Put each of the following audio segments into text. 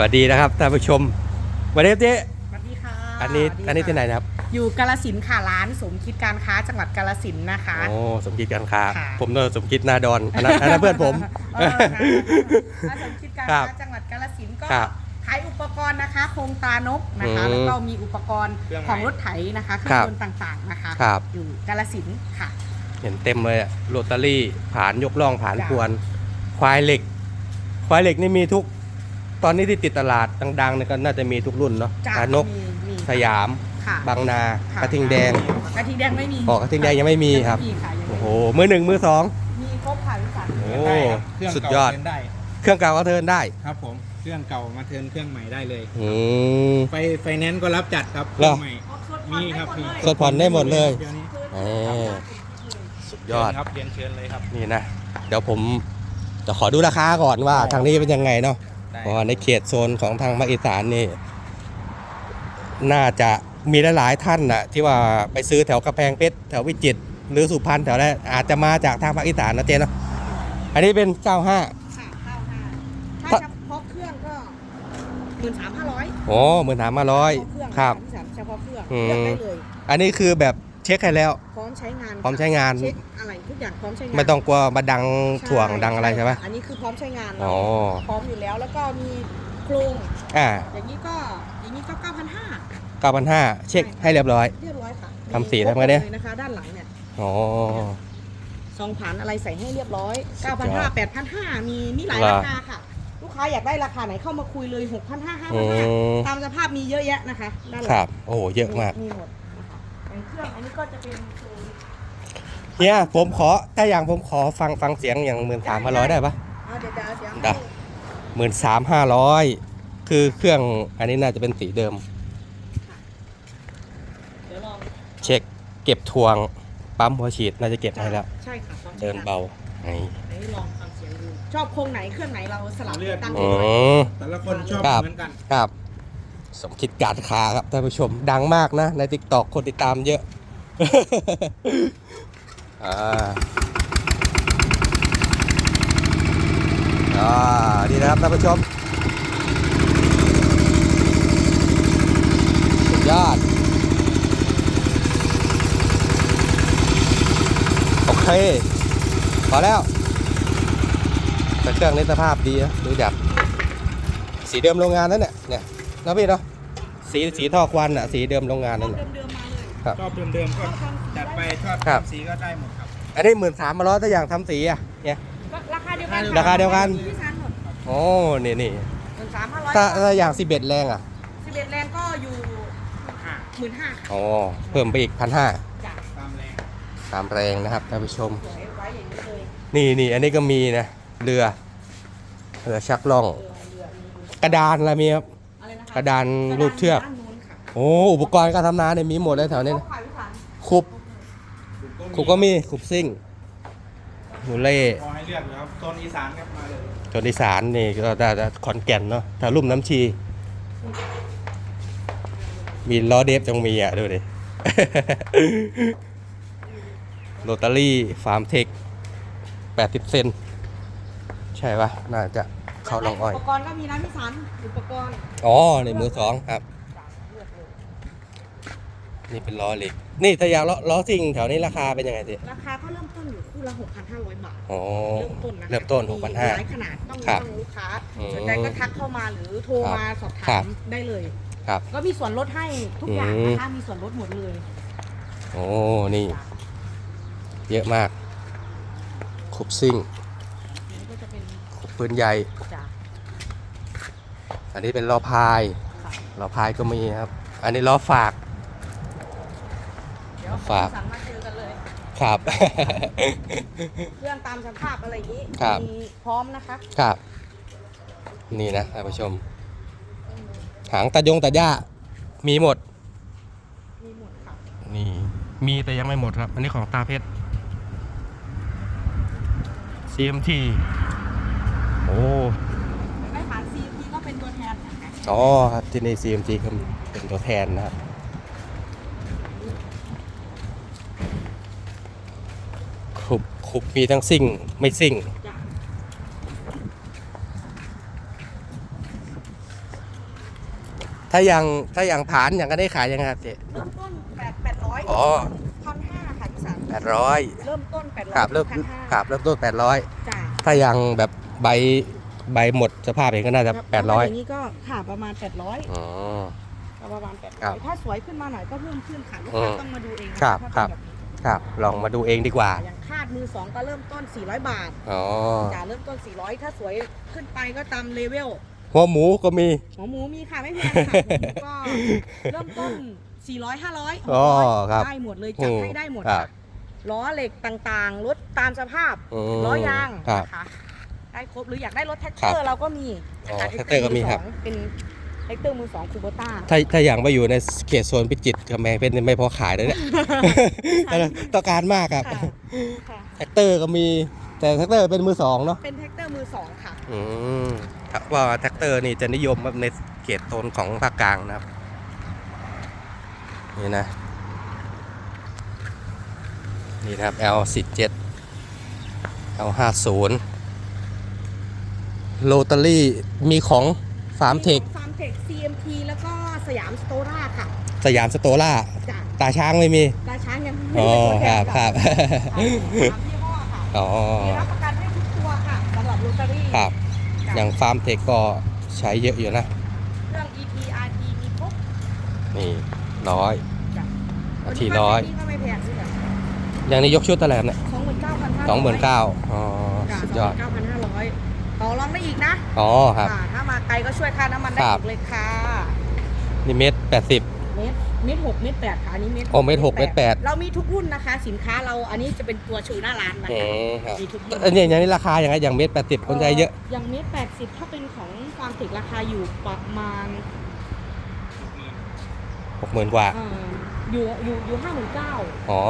วัสดีนะครับท่านผู้ชมวันนี้เจ๊สวัสดีค่ะอันนี้สวัสดีอันนี้ค่ะที่ไหนนะครับ อยู่กาลสินธุ์ค่ะร้านสมคิดการค้าจังหวัดกาลสินธุ์นะคะ โอ้สมคิดการค้า ค่ะ ผมเนอะสมคิดนาดอนอันนั้นอันนั้นเพื่อนผม เออค่ะร้านสมคิดการครัค้าบจังหวัดกาลสินธุ์ก็ครับขายอุปกรณ์นะคะโครงตานกนะคะอืมแล้วก็มีอุปกรณ์เครื่องของไม้รถไถนะคะเครื่คอรังบยนต์ต่างๆนะคะ ครับ อยู่กาลสินธุ์ค่ะ เห็นเต็มเลยอะโรตารี่ ผานยกล่องผานจ้ะ พวน ควายเหล็ก ควายเหล็กนี่มีทุก ตอนนี้ที่ติดตลาดดังๆเนี่ยก็น่าจะมีทุกรุ่นเนาะจ้ะพานกมีมีสยาม ค่ะ บางนา ค่ะ กระทิงแดงกระทิงแดงไม่มีอ๋อกระทิงแดงยังไม่มีครับ ยังไม่มีค่ะยังไม่โอ้โห มีมือหนึ่งมือสอง มีครบค่ะพี่สันโอ้ ได้ครับเครื่องสุดเก่ายอดเทิร์นได้เครื่องเก่าก็เทิร์นได้ครับผมเครื่องเก่ามาเทิร์นเครื่องใหม่ได้เลย อืม ไฟไฟแนนซ์ก็รับจัดครับเคเหรรื่อองใหม่มีครับมี สดผ่อนได้หมดเลย ดี๋วนี้เออสุดยอด เชิญครับเรียนเชิญเลยครับ นี่นะ เดี๋ยวผมจะขอดูราคาก่อนว่าทางนี้เป็นยังไงเนาะได้ เพราะว่าในเขตโซนของทางภาคอีสานนี่ น่าจะมีหลายๆท่านน่ะที่ว่าไปซื้อแถวกระแพงเพชรแถววิจิตรหรือสุพรรณแถวนั้นอาจจะมาจากทางภาคอีสานนะเจนเนาะอันนี้เป็น95ค่ะเก้าห้าถ้าเฉพาะเครื่องก็หมื่นสามห้าร้อยโอ้หมื่นสามพันร้อยครับพี่สันเฉพาะเครื่องอืมเลือกได้เลยอันนี้คือแบบ เช็คให้แล้ว พร้อมใช้งานพร้อมใช้งาน เช็คอะไรทุกอย่างพร้อมใช้งานไม่ต้องกลัวมาดังถ่วงใช่ดังอะไรใช่ไหมอันนี้คือพร้อมใช้งานอ๋อพร้อมอยู่แล้วแล้วก็มีโครงอ่าอย่างนี้ก็อย่างนี้ก็เก้าพันห้า9,500เช็คให้เรียบร้อย เรียบร้อยค่ะทำสีทำไงเนี่ยลนะคะด้านหลังเนี่ยอ๋อซองผ่านอะไรใส่ให้เรียบร้อยสุดยอด9,500 8,500มีมีหลายเหรอราคาค่ะลูกค้าอยากได้ราคาไหนเข้ามาคุยเลย6,500อืม5,500ตามสภาพมีเยอะแยะนะคะด้านหลังครับ โอ้โหเยอะมากมีหมดนะคะอย่าง เครื่อง อันนี้ก็จะเป็นโซนเนี่ยผมขอถ้าอย่างผมขอฟังฟังเสียงอย่างหมื่นสามพันร้อยได้ปะเอาเดี๋ยวเดี๋ยวเดี๋ยวได้ หมื่นสามห้าร้อยคือเครื่องอันนี้น่าจะเป็นสีเดิม เดี๋ยวลองเช็คเก็บทวง ปั๊มหัวฉีดน่าจะเก็บให้แล้ว ใช่ค่ะความเดินเบานี่อันนี้ลองฟังเสียงดู ชอบโครงไหนเครื่องไหนเราสลับเลือก ตั้งอืไว้มแต่ละคนชอบครับเหมือนกัน ครับ สมคิดการค้าครับท่านผู้ชมดังมากนะ ในทิกตอกคนติดตามเยอะอ่าอ่าดีนะครับท่านผู้ชมสุดยอดโอเคพอแล้วแต่เครื่องนี้สภาพดีนะดูจากสีเดิมโรงงานนั่นเนี่ยเนี่ย นะพี่เนาะสีสีท่อควันอะสีเดิมโรงงานชอนั่บนแหละ เดิมๆมาเลยครับ ชอบเดิมๆก็จัดไปชอบครับทำสีก็ได้หมดครับ อันนี้หมื่นสามมาร้อยถ้าอย่างทำสีอะเนี่ยก็ราคาเดียวกันราคาเดียวกัน ที่ชั้นหมดโอ้นี่นี่หนึ่งสามห้าร้อยถ้าถ้าอย่างสิบเอ็ดแรงอะสิบเอ็ดแรงก็อยู่หมื่นห้าอ๋อเพิ่มไปอีกพันห้าจ้ะตามแรงตามแรงนะครับท่านผู้ชม สวยไว้อย่างนี้เลยนี่นี่อันนี้ก็มีนะเรือเรือชักล่องเออเรือมีกระดานอะไรมีครับอะไรนะคะ กระดานรูปเชือกด้านนู้นค่ะโอ้อุปกรณ์การทำนาเนี่ยมีหมดเลยแถวนี้นะขายพี่สันคุบคุบก็มีคุบซิ่งหูเล่พอให้เลือกอยู่ครับโซนอีสานครับมาเลยจนอีสานนี่ก็ได้ได้ขอนแก่นเนาะแถวลุ่มน้ำชี มีล้อเดฟจงมีอะดูดิโรตารี่ฟาร์มเทค80 เซน ใช่ปะน่าจะ เข้าลองอ้อย อุปกรณ์ก็มีนะพี่สันอุปกรณ์อ๋อในมือสองครับจ้ะเลือกเลยนี่เป็นล้อเหล็ก นี่ถ้าอยากล้อล้อซิ่งแถวนี้ราคาเป็นยังไงดิราคาก็เริ่มต้นอยู่คู่ละ6,500 บาท อ๋อ เริ่มต้นนะเริ่มต้นมี6,500หลายขนาดต้องครับต้องลูกค้าอืมสนใจก็ทักเข้ามาหรือโทรครับมาสอบครัถาบมได้เลย ครับ ก็มีส่วนลดให้ทุกอย่างอืมนะคะมีส่วนลดหมดเลยโอ้นี่เยอะมากขุบซิ่งอันนี้ก็จะเป็นขุบปืนใหญ่ จ้ะ อันนี้เป็นล้อพายค่ะล้อพายก็มีครับ อันนี้ล้อฝาก เดี๋ยวฝาก สั่งมาเจอกันเลย ครับ เครื่องตามสภาพอะไรอย่างนี้ครับ มีพร้อมนะคะครับ นี่นะท่านผู้ชม หางตะยงตะย่ามีหมด มีหมดค่ะนี่ มีแต่ยังไม่หมดครับ อันนี้ของตาเพชร CMT โอ้ ไม่ผ่าน CP ก็เป็นตัวแทนนะคะ อ๋อครับที่นี่ CMT ก็เป็นตัวแทนนะครับขุบขุบมีทั้งซิ่ง ไม่ซิ่งจ้ะถ้าอย่างถ้าอย่างผานอย่างก็ได้ขายยังไงครับเจ๊เริ่มต้นแปดแปดร้อยอ๋อพันห้าค่ะพี่สันแปดร้อยเริ่มต้นแปดร้อยครับเริ่มพันห้าครับเริ่มต้นแปดร้อยจ้ะถ้าอย่างแบบใบ ใบหมดสภาพเองก็น่าจะแปดร้อยอย่างนี้ก็ค่ะประมาณแปดร้อยอ๋อ ประมาณแปดครัร้อบยถ้าสวยขึ้นมาหน่อยก็เพิ่มขึ้นค่ะลูกอืค้ามต้องมาดูเองนะะครับถ้าเป็นครับแนี้ครับลองมาดูเองดีกว่า อย่างคาดมือสองก็เริ่มต้น 400 บาทอ๋อจ้ะเริ่มต้น 400 ถ้าสวยขึ้นไปก็ตามเลเวลหัวหมูก็มี หัวหมูมีค่ะไม่แพงค่ะหัวหมูก็เริ่มต้น 400 500อ๋อครับได้หมดเลยจัดให้ได้หมดครัค่ะบล้อเหล็กต่างๆ รถตามสภาพอืมล้อยางครับนะคะ ได้ครบหรืออยากได้รถแท็กครัเตบอร์เราก็มีอ๋อนะคะแท็กเตอร์ก็มีครับอสองเป็นแท็กเตอร์มือสองคูโบต้าถ้าถ้าอย่างมาอยู่ในเขตโซนพิจิตรกำแพงเพชรนี่ไม่พอขายเลยเนี่ยต้องการมากครับค่ะค่ะแท็กเตอร์ก็มีแต่แท็กเตอร์เป็นมือสองเนาะเป็นแท็กเตอร์มือสองค่ะอืมครับว่าแท็กเตอร์นี่จะนิยมในเขตโซนของภาคกลางนะครับนี่นะนี่นะครับ L17 L50 โรตารี่มีของฟาร์มเทคฟาร์มเทค CMT แล้วก็สยามสโตร่าค่ะ สยามสโตล่าจากตาช้างไม่มี ตาช้างยังอ๋ไม่อได้ตัวแทครับนครับสามยี่ห้อค่ะอ๋อมีรับประกันให้ทุกตัวค่ะสำหรับโรตารี่ครับจ้ะอย่างฟาร์มเทคก็ใช้เยอะอยู่นะ เครื่อง EP RT มีครบนี่ร้อยจ้ะนาทีร้อยตัวนี้ก็ไม่แพงด้วยจ้ะอย่างนี้ยกชุดอะไรครับเนี่ยสองหมื่นเก้าพันห้าสองหมื่นเก้าอ๋อสุดยอด เก้าพันห้าร้อย ต่อรองได้อีกนะอ๋อครับ ค่ะถ้ามาไกลก็ช่วยค่าน้ำมันได้ครับ อีกเลยค่ะนี่เมตรแปดสิบ เมตรเมตรหกเมตรแปดค่ะอันนี้เมตรโอ้เมตรหกเมตรแปด เรามีทุกรุ่นนะคะ สินค้าเราอันนี้จะเป็นตัวชูหน้าร้านนะอืคะมครับมีทุกรุ่น อันนี้อย่างนี้ราคาอย่างไรอย่างเมตรแปดสิบคนใจเยอะ อย่างเมตรแปดสิบถ้าเป็นของฟาร์มติกราคาอยู่ประมาณหกหมื่นกว่า เอ่ออยู่อยู่อยู่ห้าหมื่นเก้าอ๋อ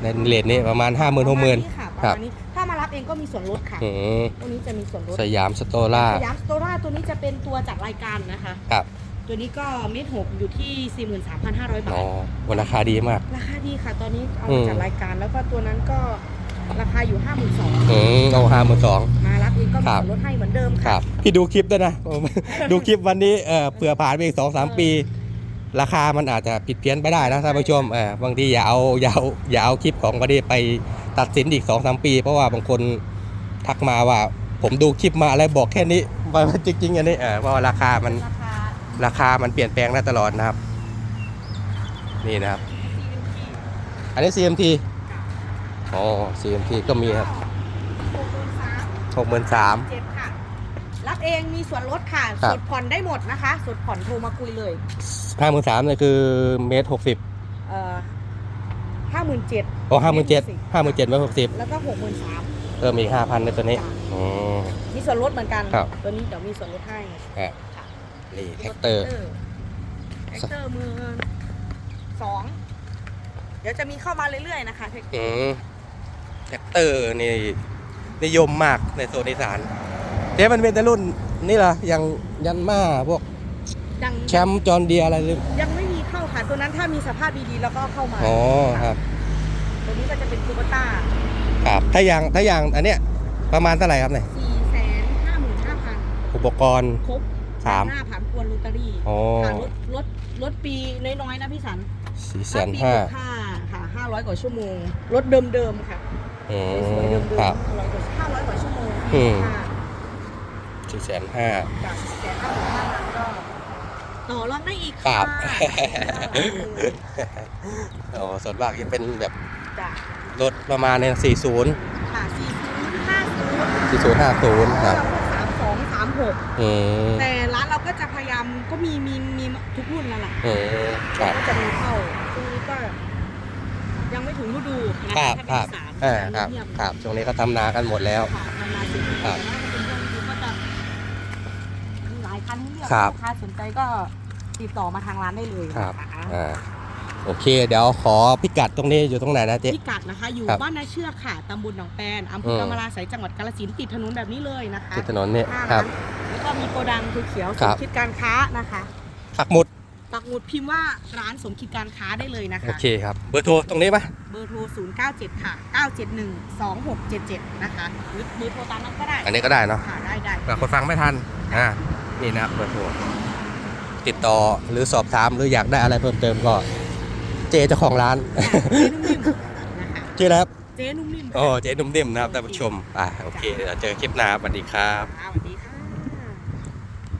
ในเลทนี้ประมาณห้าหมื่นหกหมื่น ค่ะประครับมาณนี้ถ้ามา รับเองก็มีส่วนลดค่ะอืมตัวนี้จะมีส่วนลดสยามสโตล่าสยามสโตร่าตัวนี้จะเป็นตัวจัดรายการนะคะ ครับตัวนี้ก็เมตรหกอยู่ที่ 43,500 บาอ๋อทวันราคาดีมาก ราคาดีค่ะ ตอนนี้เอาอืมามจัดรายการ แล้วก็ตัวนั้นก็ราคาอยู่ 52,000อืมเอาห้าหมื่นสอง มารับเองก็มีครับ ส่วนลดให้เหมือนเดิมคค่ะรับพี่ดูคลิปด้วยนะ ดูคลิปวันนี้เออเผื่อผ่านไปอีกสองสามปี ราคามันอาจจะผิดเพี้ยนไปได้นะท่านผู้ชมเออบางทีอย่าเอาอย่าเอาอย่าเอาคลิปของวันนี้ไป ตัดสินอีกสองสามปี เพราะว่าบางคนทักมาว่า ผมดูคลิปมาอะไรบอกแค่นี้ว่าจริงๆอันนี้เออเพราะว่าราคามันราคาราคามันเปลี่ยนแปลงได้ตลอดนะครับ นี่นะครับ อันนี้ CMT อ๋อ CMT ก็มีครับหกหมื่นสามเจ็ดค่ะรับเองมีส่วนลดค่ะครับสดผ่อนได้หมดนะคะสดผ่อนโทรมาคุยเลยห้าหมื่นสามเนี่ยคือเมตรหกสิบเอ่อ ห้าหมื่นเจ็ดโอ้ห้าหมื่นเจ็ดห้าหมื่นเจ็ดเมตรหกสิบแล้วก็หกหมื่นสามเพิ่มอีกห้าพันในตัวนี้อืม มีส่วนลดเหมือนกัน ครับ ตัวนี้เดี๋ยวมีส่วนลดให้อะนี่แท็กเตอร์ แท็กเตอร์มือสองเดี๋ยวจะมีเข้ามาเรื่อยๆนะคะแท็กเตออืร์มแท็กเตอร์นี่นิยมมากในโซนอีสานเดี๋ยวมันเป็นแต่รุ่นนี่เหรออย่างยันมาพวกยังแชมป์จอห์นเดียอะไรหรือยังไม่มีเข้า ค่ะตัวนั้นถ้ามีสภาพดีๆแล้วก็เข้ามาอ๋อครับ ตัวนี้ก็จะเป็นคูโบต้าครับถ้าอย่างถ้าอย่างอันเนี้ยประมาณเท่าไหร่ครับเนี่ยสี่แสนห้าหมื่นห้าพันอุปกรณ์ครบสามหน้าผ่านพวนลูตารี่อ๋อค่ะรถรถรถปีน้อยๆนะพี่สันสี่แสนปีห้าห้าค่ะห้าร้อยกว่าชั่วโมงรถเดิมๆค่ะอืสวยๆมเดิมครับๆห้าร้อยกว่าห้าร้อยกว่าชั่วโมงอืมค่ะสี่แสนห้าจากแสนห้าหมื่นห้าพันก็ ต่อรองได้อีกครัค่ะบ โอ้ส่วนมากจะเป็นแบบจ้ะรถประมาณในสี่ศูนย์ค่ะสี่ศูนย์ห้าศูนย์สี่ศูนย์ห้าศูนย์ครับสามสองสามหกอืมแต่ร้านเราก็จะพยายามก็มีมีมีทุกรุ่นนั่นแหละอืมครับ ก็จะมีเข้าช่วงนี้ก็ ยังไม่ถึงฤดูนะครับคถ้ารับเป็นอีสานเออครับ เงียบๆครับ ช่วงนี้เขาทำนากันหมดแล้วค่ะทำมาสิครับแต่ว่าถ้าเป็นช่วงฤดูก็จะ มีหลายคันให้เลือกครับ ลูกค้าสนใจก็ติดต่อมาทางร้านได้เลยครับนะคะอ่าโอเค เดี๋ยวขอพิกัดตรงนี้อยู่ตรงไหนนะเจ๊ พิกัดนะคะ อยู่ครับบ้านนาเชือกค่ะตำบลหนองแปนอำเภอกำมะลาสายจังหวัดกาฬสินธุ์ติดถนนแบบนี้เลยนะคะที่ถนนนี่หน้าครัร้าบ นแล้วก็มีโกดังคือเขียวคสรัมบคิดการค้านะคะ ปักหมุด ปักหมุดพิมพ์ว่าร้านสมคิดการค้าได้เลยนะโอคะเคครับ เบอร์โทรตรงนี้ปะเบอร์โทร 097 ค่ะ 971 2677 นะคะ หรือเบอร์โทรตามนั้นก็ได้อันนี้ก็ได้เนาะค่ะได้ได้เผื่อคนฟังไม่ทัน อ่า นี่นะครับเบอร์โทร ติดต่อหรือสอบถามหรืออยากได้อะไรเพิ่มเติมก็ เจเจ้าของร้านเจ๊นุ่มนิ่มนะคะชื่ออะไรครับ เจ๊นุ่มนิ่มโอ้เจนุ่มนิ่มนะครับท่านผู้ชมอะโอเคเดี๋ยวเจอคลิปหน้าสวัสดีครับสวัสดีค่ะ